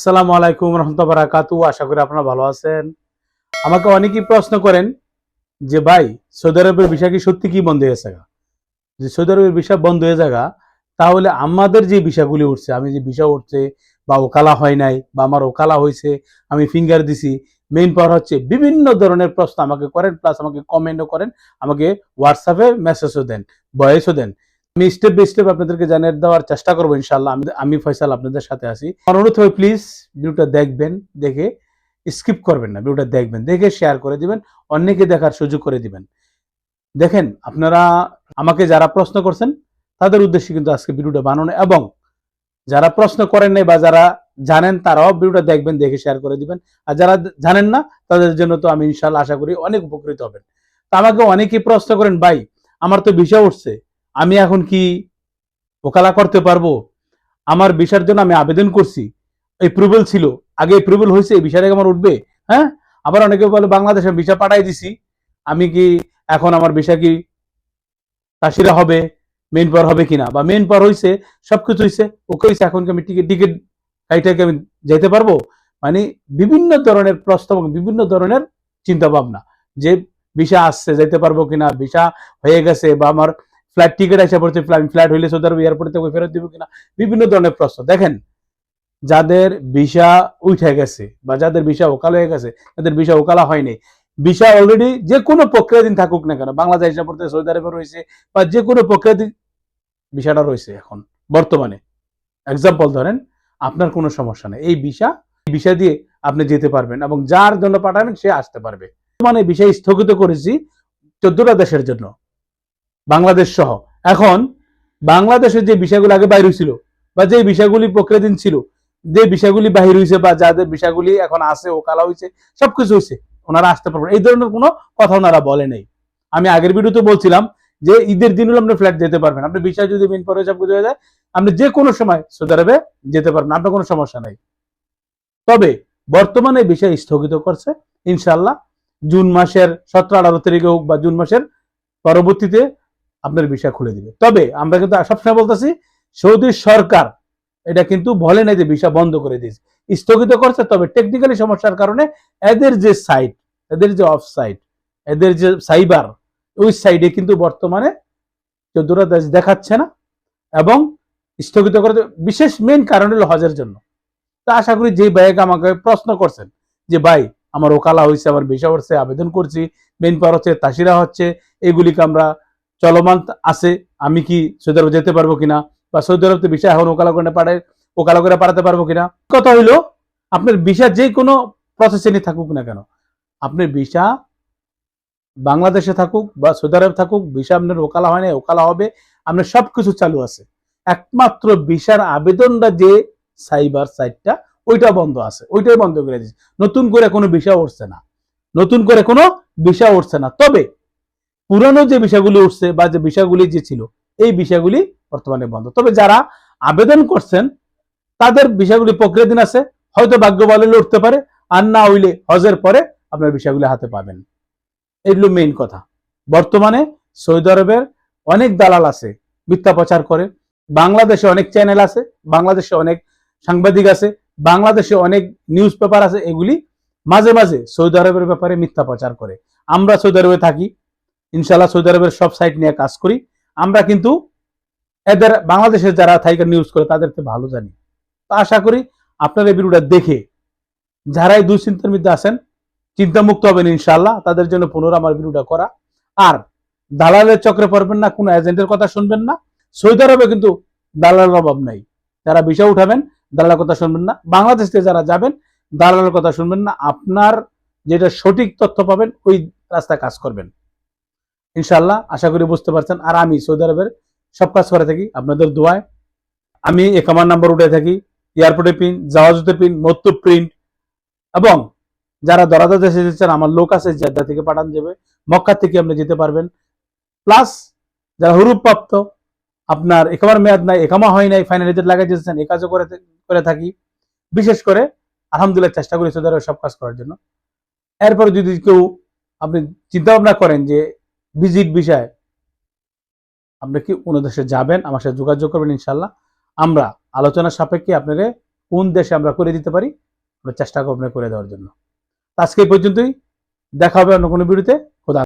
আসসালামু আলাইকুম রহমতুল্লাহ বারাকাতু। আশা করি আপনারা ভালো আছেন। আমাকে অনেকেই প্রশ্ন করেন যে, ভাই, সৌদি আরবের বিষয় কি সত্যি কি বন্ধ হয়ে গেছে গা? যে, সৌদি আরবের বিষয় বন্ধ হয়ে যাগা তাহলে আমাদের যে বিষয়গুলি উঠছে, আমি যে বিষয় উঠছে বা ওকালা হয় নাই বা আমার ওকালা হয়েছে, আমি ফিঙ্গার দিছি মেইন পাওয়ার হচ্ছে বিভিন্ন ধরনের প্রশ্ন আমাকে করেন প্লাস আমাকে কমেন্টও করেন, আমাকে হোয়াটসঅ্যাপে মেসেজও দেন ভয়েসও দেন। আমি স্টেপ বাই স্টেপ আপনাদেরকে জানিয়ে দেওয়ার চেষ্টা করব ইনশাল্লাহ আমি আমি ফয়সাল আপনাদের সাথে আছি। অনুরোধ হয় প্লিজ ভিডিওটা দেখবেন, দেখে স্কিপ করবেন না। ভিডিওটা দেখবেন, দেখে শেয়ার করে দিবেন, অন্যকে দেখার সুযোগ করে দিবেন। দেখেন, আপনারা আমাকে যারা প্রশ্ন করছেন, তাদের উদ্দেশ্যে কিন্তু আজকে ভিডিওটা বানানো এবং যারা প্রশ্ন করেন নাই বা যারা জানেন, তারাও ভিডিওটা দেখবেন, দেখে শেয়ার করে দিবেন। আর যারা জানেন না, তাদের জন্য তো আমি ইনশাল্লাহ আশা করি অনেক উপকৃত হবেন। তা আমাকে অনেকেই প্রশ্ন করেন, ভাই, আমার তো বিষয় উঠছে। আমি এখন কি ওকালা করতে পারব? আমার ভিসার জন্য আমি আবেদন করছি। এপ্রুভেল ছিল। আগে এপ্রুভেল হয়েছে, এই বিষয়টা আমার উঠবে। হ্যাঁ? আবার অনেকে বলে, বাংলাদেশে ভিসা পাঠাই দিছি। আমি কি এখন আমার ভিসা কি তাসিরা হবে মেন পাওয়ার হবে কিনা? বা মেন পাওয়ার হয়েছে সবকিছু হয়েছে ওকে হয়েছে এখন কি আমি টিকিট টিকিট কাইটাকে আমি যেতে পারব? মানে বিভিন্ন ধরনের প্রশ্ন এবং বিভিন্ন ধরনের চিন্তা ভাবনা যে ভিসা আসছে যেতে পারব কিনা ভিসা হয়ে গেছে বা আমার ফ্লাইট টিকিট এসে পড়ছে ফ্লাইট হইলে সৌদি আরব এয়ারপোর্ট থেকে ফেরত দিব কিনা? বিভিন্ন ধরনের প্রশ্ন। দেখেন, যাদের ভিসা উঠে গেছে বা যাদের ভিসা ওকাল হয়ে গেছে, তাদের ভিসা ওকালা হয়নি ভিসা অলরেডি যে কোনো প্রক্রিয়াধীন থাকুক না কেন, বাংলাদেশ এসে পড়তে সৌদি আরবে রয়েছে, বা যে কোনো প্রক্রিয়াধীন ভিসাটা রয়েছে এখন, বর্তমানে। এক্সাম্পল ধরেন, আপনার কোনো সমস্যা নেই। এই ভিসা ভিসা দিয়ে আপনি যেতে পারবেন এবং যার জন্য পাঠাবেন, সে আসতে পারবে। মানে ভিসা স্থগিত করেছি চোদ্দটা দেশের জন্য। বাংলাদেশ সহ। এখন বাংলাদেশের যে বিষয়গুলো আগে বাইর হয়েছিল বা যে বিষয়গুলি প্রক্রিয়াধীন ছিল, যে বিষয়গুলি বাহির হয়েছে বা যাদের বিষয়গুলি এখন আছে, ওকালা হয়েছে সবকিছু হয়েছে ওনারা আসতে পারবেন এই ধরনের কোনো কথা ওনারা বলে নেই। আমি আগের ভিডিওতে বলছিলাম যে ঈদের দিন হলে আপনি ফ্ল্যাট যেতে পারবেন। আপনি বিষয় যদি মেন পরে সব কিছু হয়ে যায়, আপনি যে কোনো সময় সৌদি আরবে যেতে পারবেন আপনার কোনো সমস্যা নাই। তবে বর্তমানে বিষয় স্থগিত করছে ইনশাল্লাহ জুন মাসের সতেরো আঠারো তারিখে হোক বা জুন মাসের পরবর্তীতে আপনার বিষয় খুলে দিবে। তবে আমরা কিন্তু সবসময় বলতেছি, সৌদি সরকার এটা কিন্তু বলে নাই যে ভিসা বন্ধ করে দিয়েছে। স্থগিত করছে, তবে টেকনিক্যালি সমস্যার কারণে এদের যে সাইট এদের যে অফ সাইট এদের যে সাইবার ওই সাইডে কিন্তু বর্তমানে চোদ্দটা দেশ দেখাচ্ছে না এবং স্থগিত করে বিশেষ মেন কারণ হলো হজের জন্য। তা আশা করি যে ভাইকে আমাকে প্রশ্ন করছেন যে, ভাই, আমার ওকালা হয়েছে, আমার ভিসা হচ্ছে, আবেদন করছি মেন পাওয়ার হচ্ছে, তাসিরা হচ্ছে, এগুলিকে আমরা চলমান আছে, আমি কি সৌদি আরব যেতে পারব কিনা? বা সৌদি আরব বিষয়, এখন ওকালা করে পাঠায় ওকালা করে পাঠাতে পারব কিনা? কথা হইল, আপনার ভিসা যে কোনো প্রসেসে নিয়ে থাকুক না কেন। আপনার ভিসা বাংলাদেশে থাকুক বা সৌদি আরব থাকুক ভিসা আপনার ওকালা হয় না ওকালা হবে, আপনার সবকিছু চালু আছে। একমাত্র ভিসার আবেদনটা যে সাইবার সাইটটা ওইটা বন্ধ আছে, ওইটাই বন্ধ করে দিয়েছে। নতুন করে কোনো ভিসা উঠছে না। নতুন করে কোনো ভিসা উঠছে না। তবে পুরানো যে বিষয়গুলি উঠছে বা যে বিষয়গুলি যে ছিল, এই বিষয়গুলি বর্তমানে বন্ধ। তবে যারা আবেদন করছেন, তাদের বিষয়গুলি প্রক্রিয়াধীন আছে, হয়তো ভাগ্য হলে উঠতে পারে, আর না হইলে হজের পরে আপনার বিষয়গুলি হাতে পাবেন। এগুলো মেইন কথা। বর্তমানে সৌদি আরবের অনেক দালাল আছে, মিথ্যা প্রচার করে। বাংলাদেশে অনেক চ্যানেল আছে, বাংলাদেশে অনেক সাংবাদিক আছে, বাংলাদেশে অনেক নিউজ পেপার আছে, এগুলি মাঝে মাঝে সৌদি আরবের ব্যাপারে মিথ্যা প্রচার করে। আমরা সৌদি আরবে থাকি ইনশাল্লাহ সৌদি আরবের সব সাইট নিয়ে কাজ করি। আমরা কিন্তু এদের বাংলাদেশের যারা থাইকার নিউজ করে, তাদেরকে ভালো জানি। তো আশা করি আপনার এই ভিডিওটা দেখে যারাই দুশ্চিন্তার মধ্যে আছেন, চিন্তামুক্ত হবেন ইনশাল্লাহ তাদের জন্য পুনরায় আমার ভিডিওটা করা। আর দালালের চক্রে পড়বেন না, কোনো এজেন্টের কথা শুনবেন না। সৌদি আরবে কিন্তু দালালের অভাব নাই। যারা বিষয় উঠাবেন, দালালের কথা শুনবেন না। বাংলাদেশ থেকে যারা যাবেন, দালালের কথা শুনবেন না। আপনার যেটা সঠিক তথ্য পাবেন, ওই রাস্তায় কাজ করবেন। ইনশাল্লাহ আশা করি বুঝতে পারছেন। আর আমি সৌদি আরবের সব কাজ করে থাকি, আপনাদের দোয়ায়। আমি একামার নাম্বার উঠে থাকি এয়ারপোর্টে পিন জাহাজতে পিন মত্তু প্রিন্ট এবং যারা দরাদা দেশে যেতেছেন আমার লোক আছে, জেদ্দা থেকে পাঠান যাবে, মক্কা থেকে আপনি যেতে পারবেন। প্লাস যারা হুরুপ প্রাপ্ত, আপনার একামার মেয়াদ নাই, একামা হয় নাই ফাইনাল রেজাল্ট লাগাই যেতেছেন এ কাজও করে করে থাকি। বিশেষ করে, আলহামদুলিল্লাহ চেষ্টা করি সৌদি আরবে সব কাজ করার জন্য। এরপরে যদি কেউ আপনি চিন্তা ভাবনা করেন যে ভিজিট বিষয়। আপনি কি অন্য দেশে যাবেন? আমার সাথে যোগাযোগ করবেন ইনশাল্লাহ আমরা আলোচনা সাপেক্ষে আপনাকে কোন দেশে আমরা করে দিতে পারি, আমরা চেষ্টা করব করে দেওয়ার জন্য। আজকে এই পর্যন্তই। দেখা হবে অন্য কোনো ভিডিওতে।